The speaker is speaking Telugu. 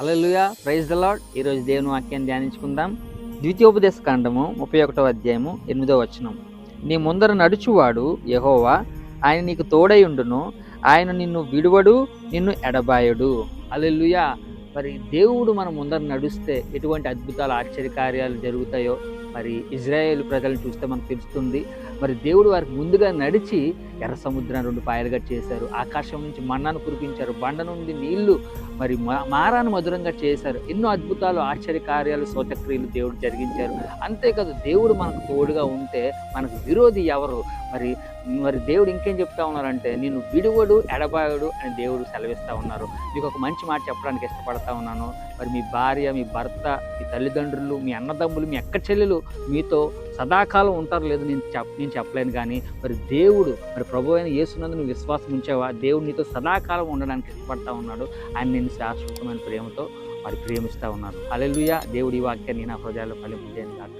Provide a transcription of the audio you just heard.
హల్లెలూయా ప్రైజ్ ద లాడ్ ఈరోజు దేవుని వాక్యాన్ని ధ్యానించుకుందాం. ద్వితీయోపదేశ కాండము ముప్పై ఒకటో అధ్యాయము ఎనిమిదో వచనం. నీ ముందర నడుచువాడు యహోవా ఆయన నీకు తోడై ఉండును. ఆయన నిన్ను విడువడు నిన్ను ఎడబాయడు. హల్లెలూయా. మరి దేవుడు మన ముందర నడుస్తే ఎటువంటి అద్భుతాలు ఆశ్చర్యకార్యాలు జరుగుతాయో? మరి ఇజ్రాయేల్ ప్రజలను చూస్తే మనకు తెలుస్తుంది. మరి దేవుడు వారికి ముందుగా నడిచి ఎర్ర సముద్రాన్ని రెండు పాయలుగా చేశారు. ఆకాశం నుంచి మన్నాను కురిపించారు. బండ నుండి నీళ్ళు మరి మారాను మధురంగా చేశారు. ఎన్నో అద్భుతాలు ఆశ్చర్యకార్యాలు శోచక్రియలు దేవుడు జరిగించారు. అంతేకాదు దేవుడు మనకు తోడుగా ఉంటే మనకు విరోధి ఎవరు? మరి మరి దేవుడు ఇంకేం చెప్తా ఉన్నారంటే నేను విడువడు ఎడబాయుడు అని దేవుడు సెలవిస్తూ ఉన్నారు. మీకు ఒక మంచి మాట చెప్పడానికి ఇష్టపడతా ఉన్నాను. మరి మీ భార్య మీ భర్త మీ తల్లిదండ్రులు మీ అన్నదమ్ములు మీ అక్క చెల్లెలు మీతో సదాకాలం ఉంటారు లేదు నేను చెప్ నేను చెప్పలేను కానీ మరి దేవుడు మరి ప్రభు అయిన యేసునందు నువ్వు విశ్వాసం ఉంచావా? దేవుడు నీతో సదాకాలం ఉండడానికి ఇష్టపడతా ఉన్నాడు. ఆయన నేను శాశ్వతమైన ప్రేమతో మరి ప్రేమిస్తూ ఉన్నారు. అలెలుయ దేవుడి వాక్యాన్ని నా హృదయాల్లో ఫలింపజేయను కాక